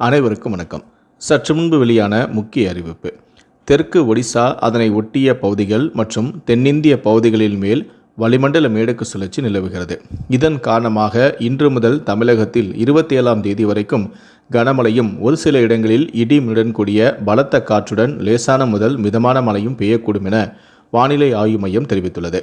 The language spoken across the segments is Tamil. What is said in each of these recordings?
அனைவருக்கும் வணக்கம். சற்று முன்பு வெளியான முக்கிய அறிவிப்பு. தெற்கு ஒடிசா அதனை ஒட்டிய பகுதிகள் மற்றும் தென்னிந்திய பகுதிகளின் மேல் வளிமண்டல மேடக்கு சுழற்சி நிலவுகிறது. இதன் காரணமாக இன்று முதல் தமிழகத்தில் இருபத்தி ஏழாம் தேதி வரைக்கும் கனமழையும் ஒரு சில இடங்களில் இடிமுடன் கூடிய பலத்த காற்றுடன் லேசான முதல் மிதமான மழையும் பெய்யக்கூடும் என வானிலை ஆய்வு மையம் தெரிவித்துள்ளது.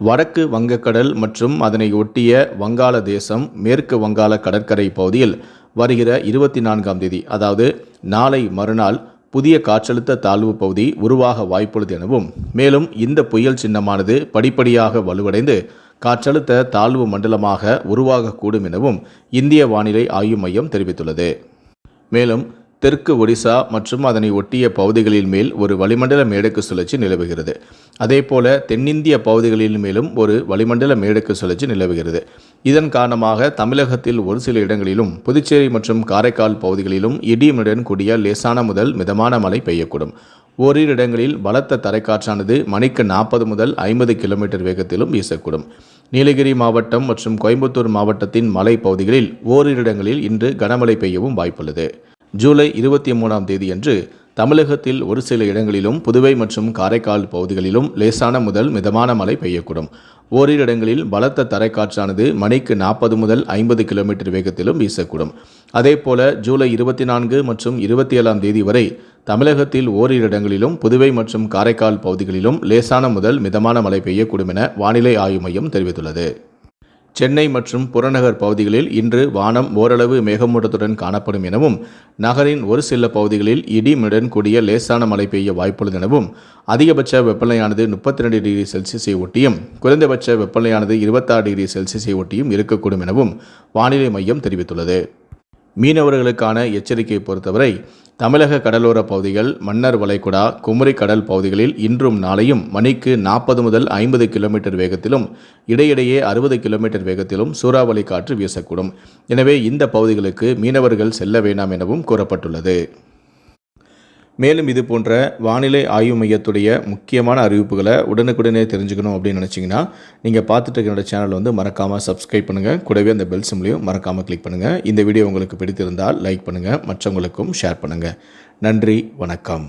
வடக்கு வங்கக்கடல் மற்றும் அதனை ஒட்டிய வங்காள தேசம் மேற்கு வங்காள கடற்கரை பகுதியில் வருகிற இருபத்தி நான்காம் தேதி அதாவது நாளை மறுநாள் புதிய காற்றழுத்த தாழ்வு பகுதி உருவாக வாய்ப்புள்ளது எனவும் மேலும் இந்த புயல் சின்னமானது படிப்படியாக வலுவடைந்து காற்றழுத்த தாழ்வு மண்டலமாக உருவாகக்கூடும் எனவும் இந்திய வானிலை ஆய்வு மையம் தெரிவித்துள்ளது. மேலும் தெற்கு ஒடிசா மற்றும் அதனை ஒட்டிய பகுதிகளின் மேல் ஒரு வளிமண்டல மேடக்கு சுழற்சி நிலவுகிறது. அதேபோல தென்னிந்திய பகுதிகளின் மேலும் ஒரு வளிமண்டல மேடக்கு சுழற்சி நிலவுகிறது. இதன் காரணமாக தமிழகத்தில் ஒரு சில இடங்களிலும் புதுச்சேரி மற்றும் காரைக்கால் பகுதிகளிலும் இடியுடன் கூடிய லேசான முதல் மிதமான மழை பெய்யக்கூடும். ஓரிரு இடங்களில் பலத்த தரைக்காற்றானது மணிக்கு நாற்பது முதல் ஐம்பது கிலோமீட்டர் வேகத்திலும் வீசக்கூடும். நீலகிரி மாவட்டம் மற்றும் கோயம்புத்தூர் மாவட்டத்தின் மலை பகுதிகளில் ஓரிரு இடங்களில் இன்று கனமழை பெய்யவும் வாய்ப்புள்ளது. ஜூலை இருபத்தி மூணாம் தேதியன்று தமிழகத்தில் ஒரு சில இடங்களிலும் புதுவை மற்றும் காரைக்கால் பகுதிகளிலும் லேசான முதல் மிதமான மழை பெய்யக்கூடும். ஓரிரு இடங்களில் பலத்த தரைக்காற்றானது மணிக்கு நாற்பது முதல் ஐம்பது கிலோமீட்டர் வேகத்திலும் வீசக்கூடும். அதேபோல ஜூலை இருபத்தி நான்கு மற்றும் இருபத்தி ஏழாம் தேதி வரை தமிழகத்தில் ஓரிரு இடங்களிலும் புதுவை மற்றும் காரைக்கால் பகுதிகளிலும் லேசான முதல் மிதமான மழை பெய்யக்கூடும் என வானிலை ஆய்வு மையம் தெரிவித்துள்ளது. சென்னை மற்றும் புறநகர் பகுதிகளில் இன்று வானம் ஓரளவு மேகமூட்டத்துடன் காணப்படும் எனவும் நகரின் ஒரு சில பகுதிகளில் இடிமுடன் கூடிய லேசான மழை பெய்ய வாய்ப்புள்ளது எனவும் அதிகபட்ச வெப்பநிலையானது முப்பத்தி ரெண்டு டிகிரி செல்சியஸை ஒட்டியும் குறைந்தபட்ச வெப்பநிலையானது இருபத்தாறு டிகிரி செல்சியஸை ஒட்டியும் இருக்கக்கூடும் எனவும் வானிலை மையம் தெரிவித்துள்ளது. மீனவர்களுக்கான எச்சரிக்கையை பொறுத்தவரை தமிழக கடலோர பகுதிகள் மன்னர் வளைகுடா குமரி கடல் பகுதிகளில் இன்றும் நாளையும் மணிக்கு நாற்பது முதல் ஐம்பது கிலோமீட்டர் வேகத்திலும் இடையிடையே அறுபது கிலோமீட்டர் வேகத்திலும் சூறாவளி காற்று வீசக்கூடும். எனவே இந்த பகுதிகளுக்கு மீனவர்கள் செல்ல வேண்டாம் எனவும் கூறப்பட்டுள்ளது. மேலும் இது போன்ற வானிலை ஆய்வு மையத்துடைய முக்கியமான அறிவிப்புகளை உடனுக்குடனே தெரிஞ்சுக்கணும் அப்படின்னு நினச்சிங்கன்னா நீங்கள் பார்த்துட்டு இருக்கிற சேனல் வந்து மறக்காமல் சப்ஸ்கிரைப் பண்ணுங்கள் கூடவே அந்த பெல் சிம்லையும் மறக்காமல் கிளிக் பண்ணுங்கள் இந்த வீடியோ உங்களுக்கு பிடித்திருந்தால் லைக் பண்ணுங்கள் மற்றவங்களுக்கும் ஷேர் பண்ணுங்கள் நன்றி வணக்கம்.